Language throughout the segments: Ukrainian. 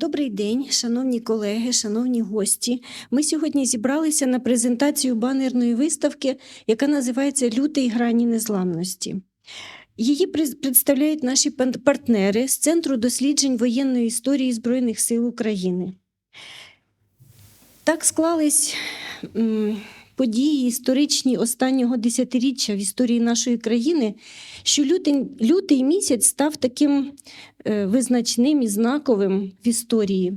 Добрий день, шановні колеги, шановні гості. Ми сьогодні зібралися на презентацію банерної виставки, яка називається Лютий грані незламності. Її представляють наші партнери з Центру досліджень воєнної історії Збройних сил України. Так склались події історичні останнього десятиріччя в історії нашої країни, що лютий, лютий місяць став таким е, визначним і знаковим в історії.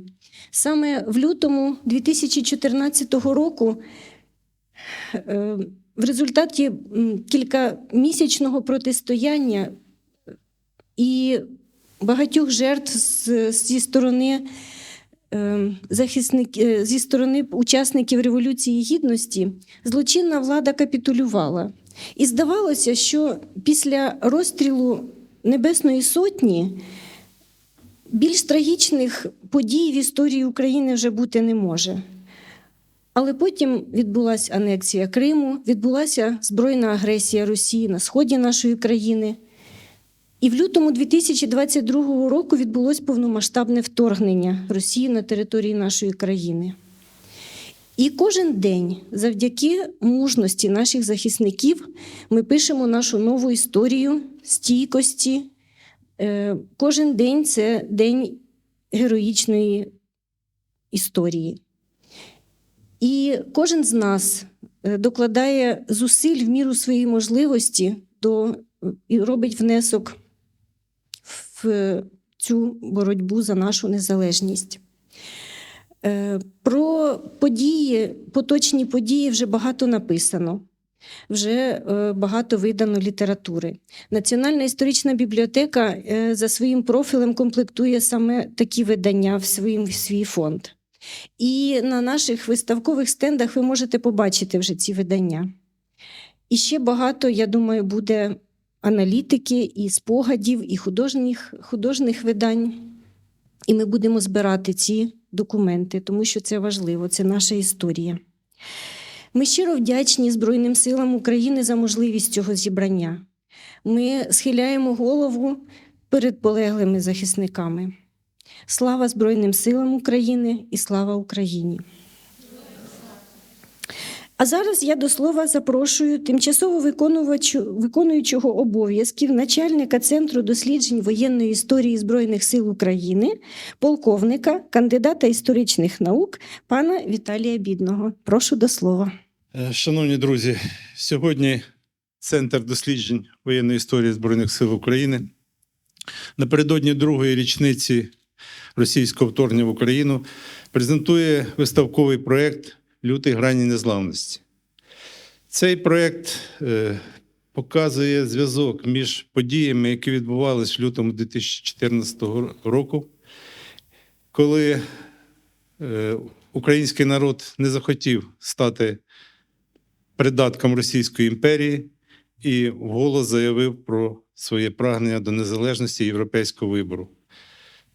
Саме в лютому 2014 року е, в результаті кількамісячного протистояння і багатьох жертв зі сторони е, захисник, е, зі сторони учасників Революції Гідності злочинна влада капітулювала. І здавалося, що після розстрілу Небесної Сотні більш трагічних подій в історії України вже бути не може. Але потім відбулася анексія Криму, відбулася збройна агресія Росії на сході нашої країни. І в лютому 2022 року відбулось повномасштабне вторгнення Росії на території нашої країни. І кожен день, завдяки мужності наших захисників, ми пишемо нашу нову історію стійкості. Е, Кожен день це день героїчної історії. І кожен з нас е, докладає зусиль в міру своєї можливості до, і робить внесок цю боротьбу за нашу незалежність. Е, Про події, поточні події вже багато написано, вже е, багато видано літератури. Національна історична бібліотека е, за своїм профілем комплектує саме такі видання в свій, свій фонд. І на наших виставкових стендах ви можете побачити вже ці видання. І ще багато, я думаю, буде аналітики, і спогадів, і художніх, художніх видань. І ми будемо збирати ці документи, тому що це важливо, це наша історія. Ми щиро вдячні Збройним силам України за можливість цього зібрання. Ми схиляємо голову перед полеглими захисниками. Слава Збройним силам України і слава Україні! А зараз я до слова запрошую тимчасово виконувачу, виконуючого обов'язків начальника Центру досліджень воєнної історії Збройних сил України, полковника, кандидата історичних наук пана Віталія Бідного. Прошу до слова. Е, Шановні друзі, сьогодні Центр досліджень воєнної історії Збройних сил України напередодні другої річниці російського вторгнення в Україну презентує виставковий проєкт Лютий грані незламності. Цей проєкт е, показує зв'язок між подіями, які відбувалися в лютому 2014 року, коли е, український народ не захотів стати придатком Російської імперії і вголос заявив про своє прагнення до незалежності європейського вибору.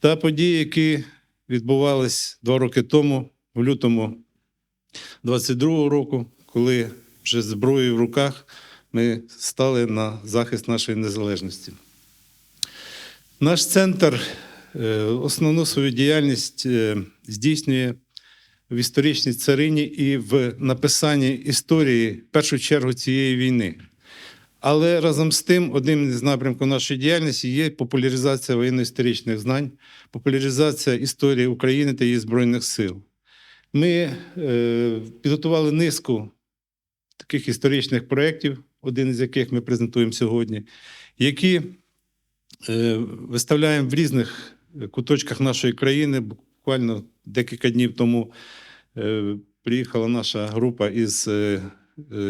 Та події, які відбувались два роки тому, в лютому 22-го року, коли вже зброєю в руках ми стали на захист нашої незалежності. Наш центр е, основну свою діяльність е, здійснює в історичній царині і в написанні історії, в першу чергу, цієї війни. Але разом з тим, одним з напрямків нашої діяльності є популяризація воєнно-історичних знань, популяризація історії України та її Збройних сил. Ми е, підготували низку таких історичних проєктів, один з яких ми презентуємо сьогодні, які е, виставляємо в різних куточках нашої країни. Буквально декілька днів тому е, приїхала наша група із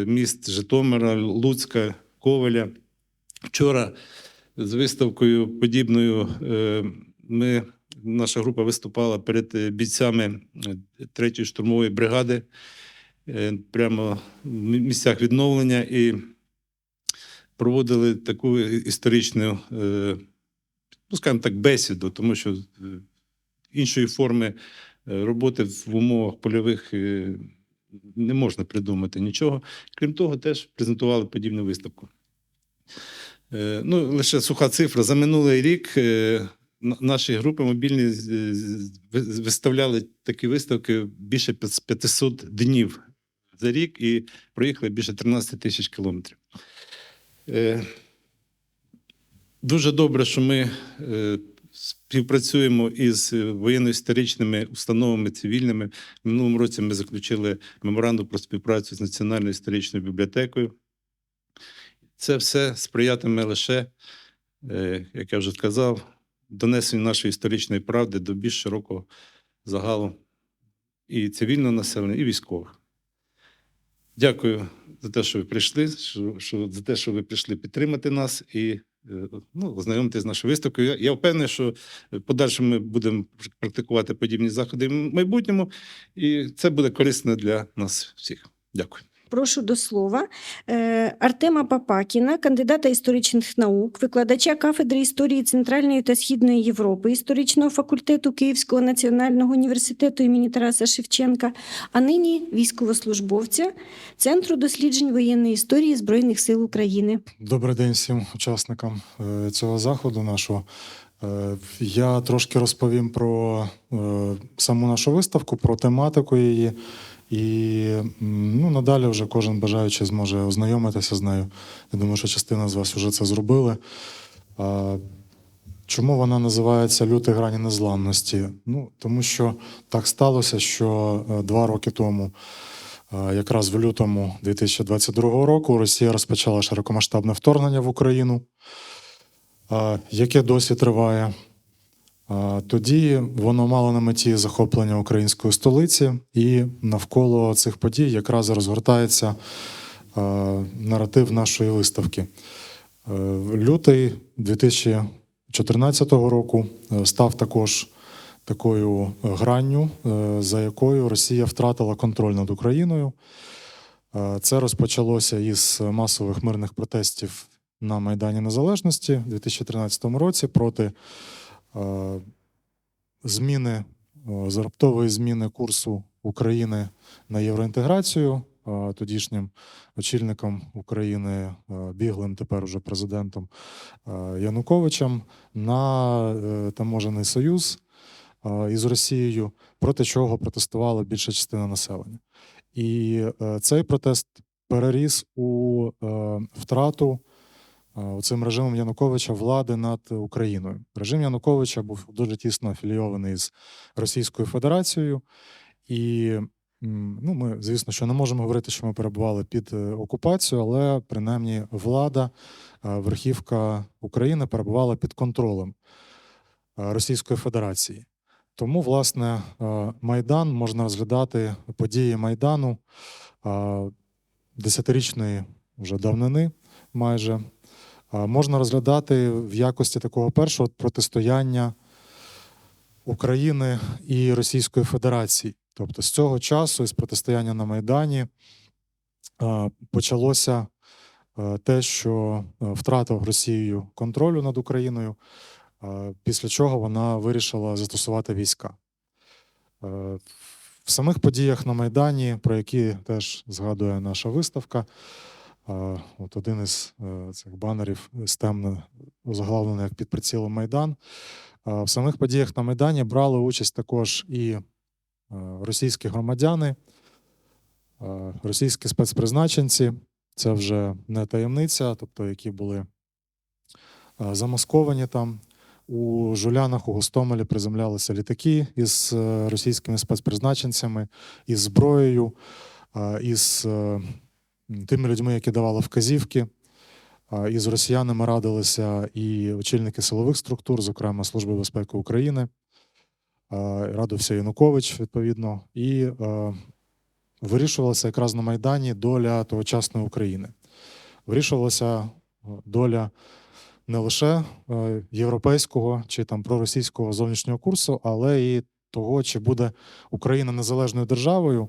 міст Житомира, Луцька, Ковеля. Вчора з виставкою подібною ми, наша група виступала перед е, бійцями е, 3-ї штурмової бригади е, прямо в місцях відновлення і проводили таку історичну, е, ну, скажімо так, бесіду, тому що е, іншої форми е, роботи в умовах польових е, не можна придумати нічого. Крім того, теж презентували подібну виставку. Е, Ну, лише суха цифра. За минулий рік е, наші групи мобільні виставляли такі виставки більше п'ят- 500 днів за рік і проїхали більше 13 тисяч кілометрів. Е, Дуже добре, що ми е, співпрацюємо із воєнно-історичними установами цивільними. Минулому році ми заключили меморандум про співпрацю з Національною історичною бібліотекою. Це все сприятиме лише, е, як я вже сказав, донесенню нашої історичної правди до більш широкого загалу і цивільного населення, і військових. Дякую за те, що ви прийшли, що, що, за те, що ви прийшли підтримати нас і е, ну, ознайомитися з нашою виставкою. Я, я впевнений, що в подальшому ми будемо практикувати подібні заходи в майбутньому, і це буде корисно для нас всіх. Дякую. Прошу до слова е, Артема Папакіна, кандидата історичних наук, викладача кафедри історії Центральної та Східної Європи, історичного факультету Київського національного університету імені Тараса Шевченка, а нині військовослужбовця Центру досліджень воєнної історії Збройних сил України. Добрий день всім учасникам е, цього заходу нашого. Е, Я трошки розповім про саму нашу виставку, про тематику її. І ну, надалі вже кожен бажаючий зможе ознайомитися з нею. Я думаю, що частина з вас вже це зробили. Чому вона називається Люти грані незламності? Ну, тому що так сталося, що е, два роки тому Е, Якраз в лютому 2022 року Росія розпочала широкомасштабне вторгнення в Україну, е, яке досі триває. Тоді воно мало на меті захоплення української столиці, і навколо цих подій якраз розгортається наратив нашої виставки. Е, Лютий 2014 року е, став також такою гранню, е, за якою Росія втратила контроль над Україною. Це розпочалося із масових мирних протестів на Майдані Незалежності у 2013 році проти зміни, раптової зміни курсу України на євроінтеграцію. Тодішнім очільником України біглим, тепер уже президентом Януковичем на е, таможений союз із Росією, проти чого протестувала більша частина населення. І е, цей протест переріс у е, втрату цим режимом Януковича влади над Україною. Режим Януковича був дуже тісно афілійований з Російською Федерацією, і ну, ми, звісно, що не можемо говорити, що ми перебували під е, окупацією, але принаймні влада, е, верхівка України перебувала під контролем е, Російської Федерації. Тому, власне, е, Майдан можна розглядати події Майдану е, десятирічної вже давнини, майже е, можна розглядати в якості такого першого протистояння України і Російської Федерації. Тобто з цього часу, із протистояння на Майдані, почалося е, те, що е, втратив Росією контролю над Україною, після чого вона вирішила застосувати війська. Е, В самих подіях на Майдані, про які теж згадує наша виставка, от один із е, цих банерів з темно озаглавлений як під прицілом Майдан. Е, В самих подіях на Майдані брали участь також і е, російські громадяни, е, російські спецпризначенці. Це вже не таємниця, тобто які були е, замасковані там. У Жулянах у Гостомелі приземлялися літаки із е, російськими спецпризначенцями, із зброєю, е, із е, тими людьми, які давали вказівки. Е, Із росіянами радилися і очільники силових структур, зокрема Служби безпеки України, радився Янукович, відповідно, і вирішувалася якраз на Майдані доля тогочасної України. Вирішувалася доля не лише європейського чи там проросійського зовнішнього курсу, але і того, чи буде Україна незалежною державою,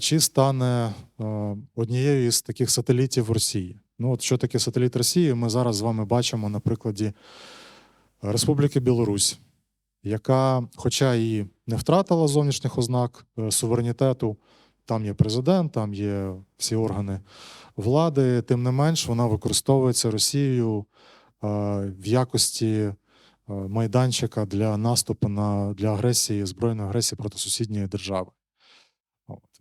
чи стане однією із таких сателітів Росії. Ну, от що таке сателіт Росії, ми зараз з вами бачимо на прикладі Республіки Білорусь, яка, хоча і не втратила зовнішніх ознак е, суверенітету, там є президент, там є всі органи влади, тим не менш, вона використовується Росією в якості е, майданчика для наступу на для агресії, збройної агресії проти сусідньої держави.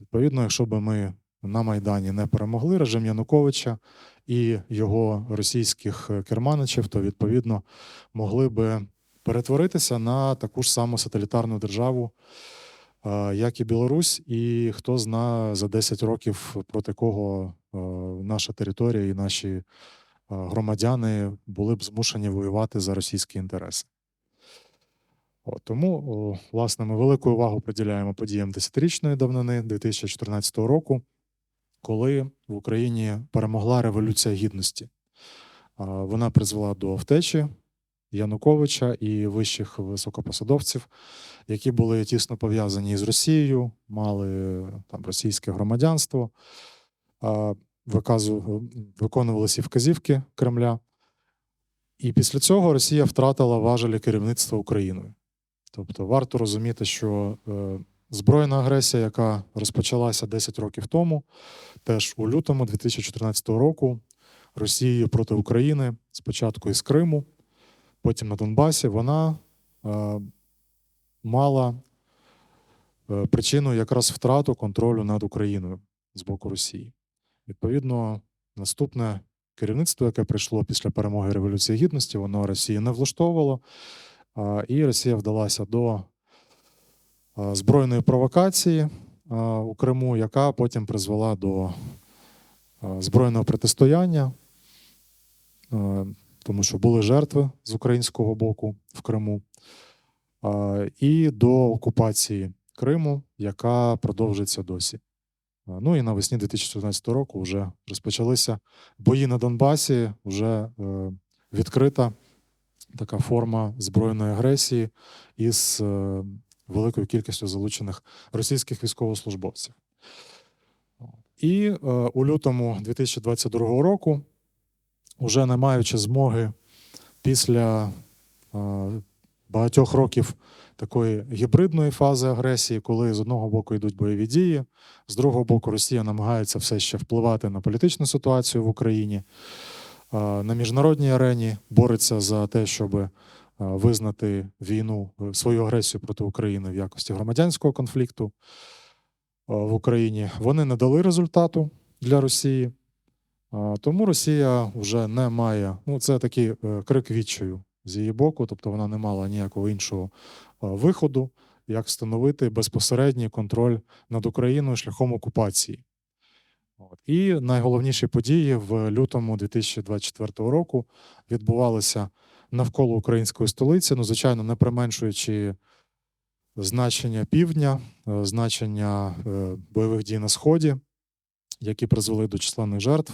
Відповідно, якщо б ми на Майдані не перемогли режим Януковича і його російських е, керманичів, то відповідно могли би перетворитися на таку ж саму сателітарну державу, е, як і Білорусь, і хто зна за 10 років проти кого е, наша територія і наші громадяни були б змушені воювати за російські інтереси. От, тому, о, власне, ми велику увагу приділяємо подіям десятирічної давнини 2014 року, коли в Україні перемогла Революція Гідності. Вона призвела до втечі Януковича і вищих високопосадовців, які були тісно пов'язані з Росією, мали там російське громадянство, а, виказу- виконували вказівки Кремля. І після цього Росія втратила важелі керівництва Україною. Тобто варто розуміти, що е, збройна агресія, яка розпочалася 10 років тому, теж у лютому 2014 року Росією проти України, спочатку із Криму, потім на Донбасі, вона е, мала е, причину якраз втрату контролю над Україною з боку Росії. Відповідно, наступне керівництво, яке прийшло після перемоги Революції Гідності, воно Росії не влаштовувало. І Росія вдалася до збройної провокації у Криму, яка потім призвела до збройного протистояння, тому що були жертви з українського боку в Криму, і до окупації Криму, яка продовжується досі. Ну і навесні 2014 року вже розпочалися бої на Донбасі, вже е, відкрита така форма збройної агресії із е, великою кількістю залучених російських військовослужбовців. І е, у лютому 2022 року, уже не маючи змоги після е, багатьох років такої гібридної фази агресії, коли з одного боку йдуть бойові дії, з другого боку, Росія намагається все ще впливати на політичну ситуацію в Україні на міжнародній арені бореться за те, щоб визнати війну, е, свою агресію проти України в якості громадянського конфлікту в Україні. Вони не дали результату для Росії. Тому Росія вже не має. Ну, це такий е, крик відчаю з її боку, тобто вона не мала ніякого іншого виходу, як встановити безпосередній контроль над Україною шляхом окупації. І найголовніші події в лютому 2024 року відбувалися навколо української столиці, ну, звичайно, не применшуючи значення півдня, е, значення е, бойових дій на Сході, які призвели до численних жертв.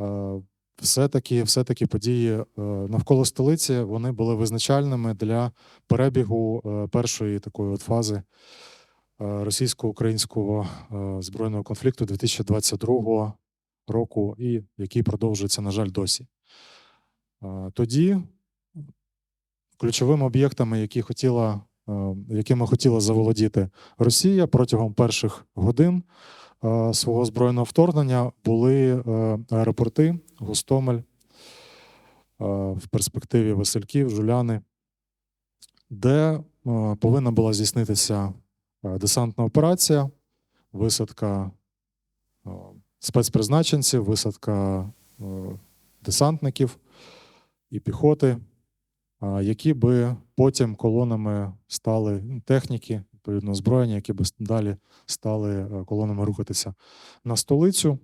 Е, Все-таки, все-таки події навколо столиці вони були визначальними для перебігу першої такої от фази російсько-українського е, збройного конфлікту 2022 року, і який продовжується, на жаль, досі. Е, Тоді ключовими об'єктами, які хотіла, е, якими хотіла заволодіти Росія протягом перших годин е, свого збройного вторгнення, були е, аеропорти Гостомель, е, в перспективі Васильків, Жуляни, де е, повинна була здійснитися е, десантна операція, висадка е, спецпризначенців, висадка е, десантників і піхоти, які би потім колонами стали ну, техніки, відповідно озброєння, які би далі стали е, колонами рухатися на столицю.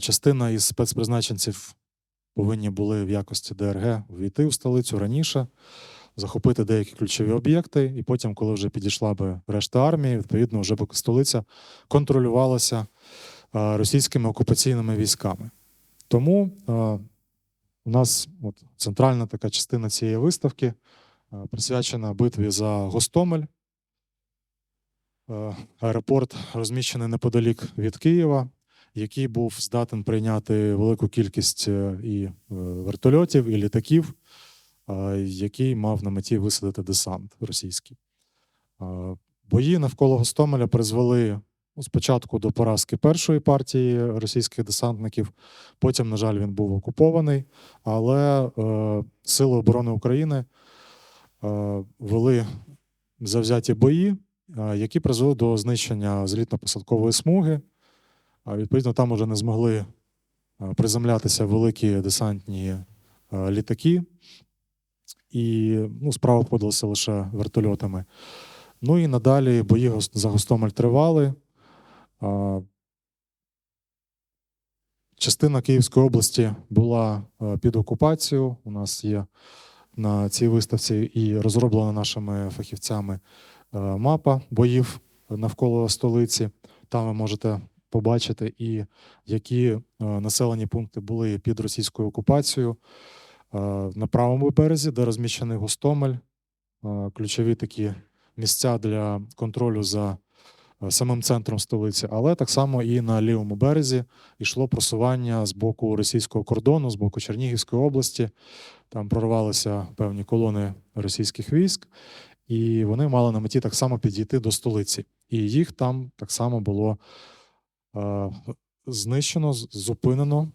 Частина із спецпризначенців повинні були в якості ДРГ війти в столицю раніше, захопити деякі ключові об'єкти, і потім, коли вже підійшла би решта армії, відповідно, вже б столиця контролювалася російськими окупаційними військами. Тому у нас от, центральна така частина цієї виставки присвячена битві за Гостомель. Е, Аеропорт розміщений неподалік від Києва, який був здатен прийняти велику кількість е, і е, вертольотів, і літаків, е, який мав на меті висадити десант російський. Бої навколо Гостомеля призвели ну, спочатку до поразки першої партії російських десантників, потім, на жаль, він був окупований, але е, Сили оборони України е, вели завзяті бої, е, які призвели до знищення злітно-посадкової смуги. Відповідно, там уже не змогли приземлятися великі десантні літаки, і ну, справа подалася лише вертольотами. Ну і надалі бої за Гостомель тривали. Частина Київської області була під окупацією. У нас є на цій виставці і розроблена нашими фахівцями мапа боїв навколо столиці. Там ви можете побачити і які населені пункти були під російською окупацією. Е, На правому березі, де розміщений Гостомель, е, ключові такі місця для контролю за е, самим центром столиці, але так само і на лівому березі йшло просування з боку російського кордону, з боку Чернігівської області. Там прорвалися певні колони російських військ, і вони мали на меті так само підійти до столиці. І їх там так само було знищено, зупинено.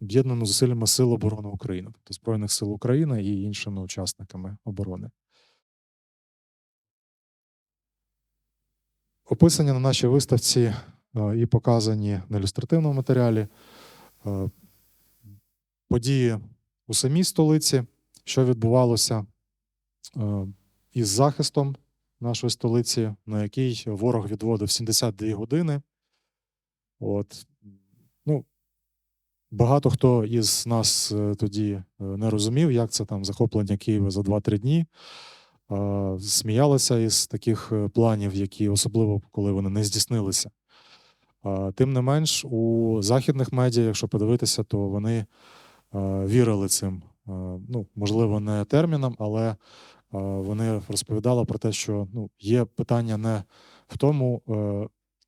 Об'єднано зусиллями Сил оборони України, тобто Збройних сил України і іншими учасниками оборони. Описані на нашій виставці е, і показані на ілюстративному матеріалі е, події у самій столиці, що відбувалося е, із захистом нашої столиці, на який ворог відводив 72 години. От, багато хто із нас е, тоді е, не розумів, як це там захоплення Києва за 2-3 дні. Сміялися із таких е, планів, які особливо коли вони не здійснилися. Тим не менш, у західних медіа, якщо подивитися, то вони вірили цим. Ну, можливо, не термінам, але вони розповідали про те, що ну, є питання не в тому,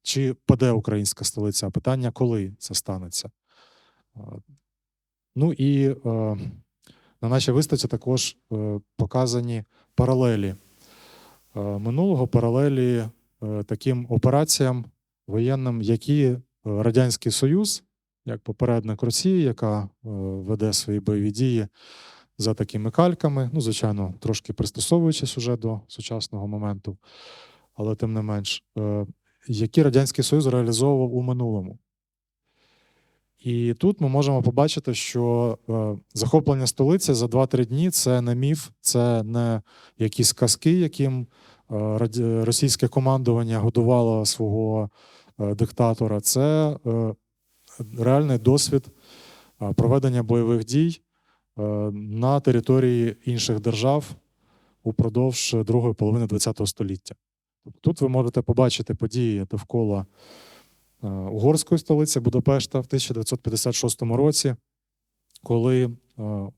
чи паде українська столиця, а питання, коли це станеться. Ну і е, на нашій виставці також е, показані паралелі е, минулого, паралелі таким операціям воєнним, які Радянський Союз, як попередник Росії, яка веде свої бойові дії за такими кальками, ну, звичайно, трошки пристосовуючись уже до сучасного моменту, але тим не менш, які Радянський Союз реалізовував у минулому. І тут ми можемо побачити, що е, захоплення столиці за 2-3 дні це не міф, це не якісь казки, яким е, російське командування годувало свого е, диктатора. Це реальний досвід проведення бойових дій на території інших держав упродовж другої половини ХХ століття. Тут ви можете побачити події довкола угорської столиці Будапешта в 1956 році, коли е,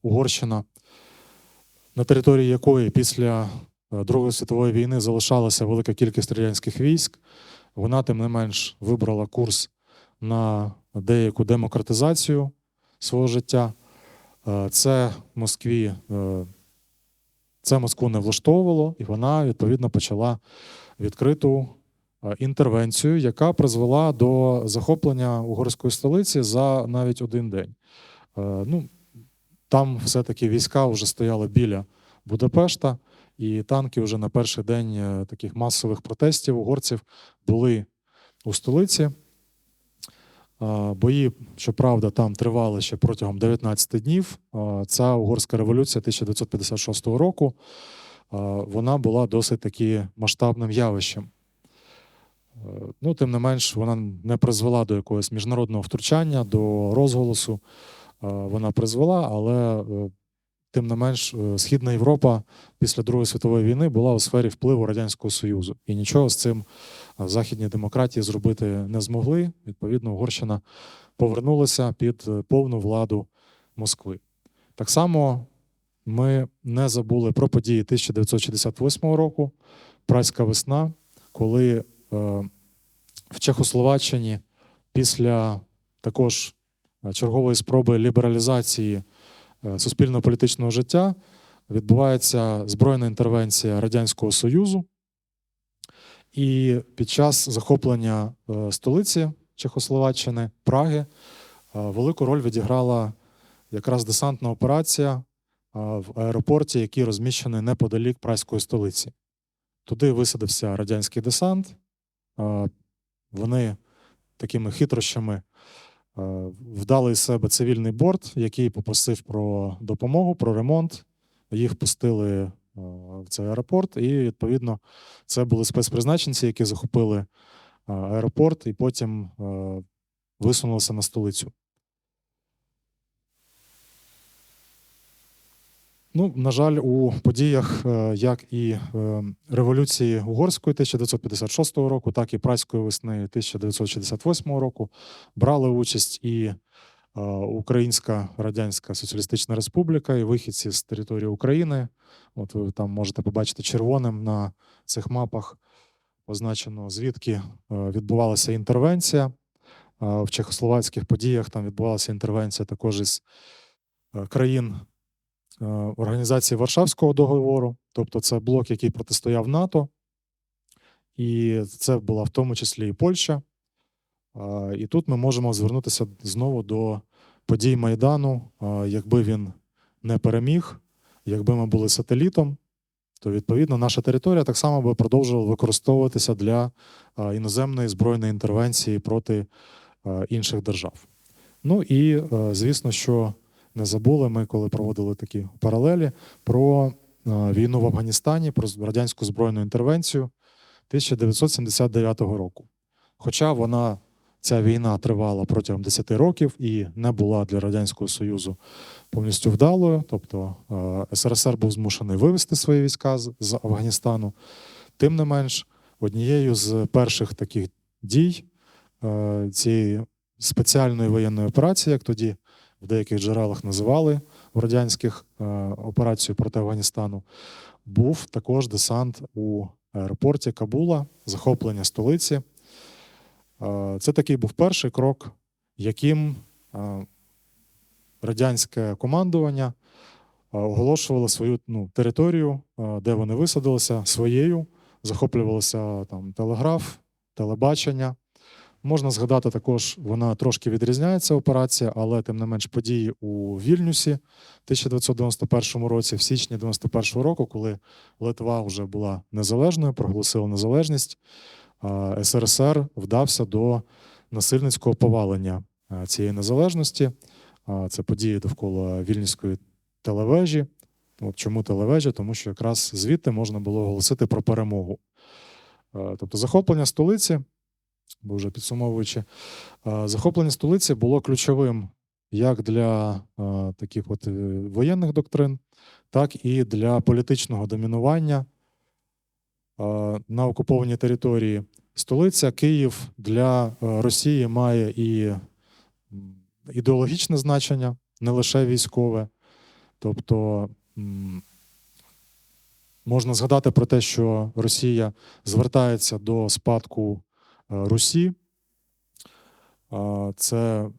Угорщина, на території якої після е, Другої світової війни залишалася велика кількість радянських військ, вона, тим не менш, вибрала курс на деяку демократизацію свого життя. Е, Це Москві, е, це Москву не влаштовувало, і вона відповідно почала відкриту е, інтервенцію, яка призвела до захоплення угорської столиці за навіть один день. Е, Ну, там все-таки війська вже стояли біля Будапешта, і танки вже на перший день е, таких масових протестів угорців були у столиці. Е, Бої, щоправда, там тривали ще протягом 19 днів. Е, Ця угорська революція 1956 року е, вона була досить таки масштабним явищем. Ну, тим не менш, вона не призвела до якогось міжнародного втручання, до розголосу. Е, Вона призвела, але е, тим не менш, е, Східна Європа після Другої світової війни була у сфері впливу Радянського Союзу. І нічого з цим західні демократії зробити не змогли. Відповідно, Угорщина повернулася під повну владу Москви. Так само ми не забули про події 1968 року, Празька весна, коли в Чехословаччині після також е, чергової спроби лібералізації е, суспільно-політичного життя відбувається збройна інтервенція Радянського Союзу. І під час захоплення е, столиці Чехословаччини, Праги, е, велику роль відіграла якраз десантна операція е, в аеропорті, який розміщений неподалік праської столиці. Туди висадився радянський десант. Вони такими хитрощами е, вдали із себе цивільний борт, який попросив про допомогу, про ремонт. Їх пустили е, в цей аеропорт, і відповідно це були спецпризначенці, які захопили е, аеропорт і потім висунулися на столицю. Ну, на жаль, у подіях, е, як і е, революції угорської 1956 року, так і праської весни 1968 року брали участь і е, Українська Радянська Соціалістична Республіка, і вихідці з території України. От ви там можете побачити червоним на цих мапах позначено, звідки відбувалася інтервенція. В чехословацьких подіях там відбувалася інтервенція також із країн Організації Варшавського договору, тобто це блок, який протистояв НАТО, і це була в тому числі і Польща. Е, І тут ми можемо звернутися знову до подій Майдану. Е, Якби він не переміг, якби ми були сателітом, то відповідно наша територія так само би продовжувала використовуватися для е, іноземної збройної інтервенції проти е, інших держав. Ну і е, звісно, що не забули ми, коли проводили такі паралелі, про е, війну в Афганістані, про радянську збройну інтервенцію 1979 року. Хоча вона, ця війна тривала протягом 10 років і не була для Радянського Союзу повністю вдалою, тобто е, СРСР був змушений вивести свої війська з, Афганістану. Тим не менш, однією з перших таких дій е, цієї спеціальної воєнної операції, як тоді в деяких джерелах називали в радянських е, операцію проти Афганістану, був також десант у аеропорті Кабула, захоплення столиці. Е, Це такий був перший крок, яким е, радянське командування оголошувало свою ну, територію, де вони висадилися, своєю, захоплювалося там телеграф, телебачення. Можна згадати також, вона трошки відрізняється операція, але тим не менш події у Вільнюсі в 1991 році, в січні 91 року, коли Литва вже була незалежною, проголосила незалежність, СРСР вдався до насильницького повалення цієї незалежності. Це події довкола Вільнюської телевежі. От чому телевежі? Тому що якраз звідти можна було оголосити про перемогу. Тобто захоплення столиці бо вже підсумовуючи, е, захоплення столиці було ключовим як для е, таких от е, воєнних доктрин, так і для політичного домінування на окупованій території. Столиця Київ для Росії має і ідеологічне значення, не лише військове. Тобто можна згадати про те, що Росія звертається до спадку Русі. А, Це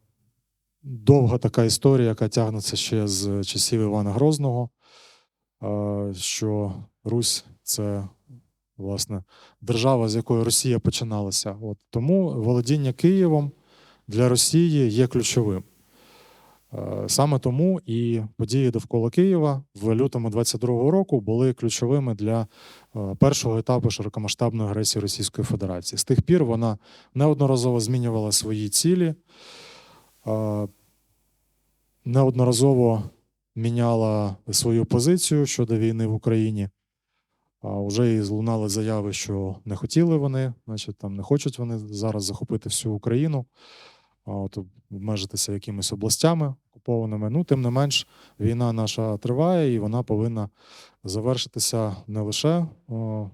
довга така історія, яка тягнеться ще з часів Івана Грозного, що Русь це власне держава, з якої Росія починалася. От тому володіння Києвом для Росії є ключовим. Е, Саме тому і події довкола Києва в лютому 22-го року були ключовими для е, першого етапу широкомасштабної агресії Російської Федерації. З тих пір вона неодноразово змінювала свої цілі, е, неодноразово міняла свою позицію щодо війни в Україні. А вже і злунали заяви, що не хотіли вони, значить, там не хочуть вони зараз захопити всю Україну, от обмежитися якимись областями окупованими. Ну, тим не менш, війна наша триває, і вона повинна завершитися не лише о,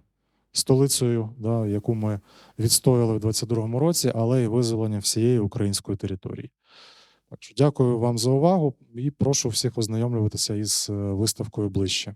столицею, да, яку ми відстояли в 22-му році, але й визволенням всієї української території. Так що дякую вам за увагу і прошу всіх ознайомлюватися із е, виставкою ближче.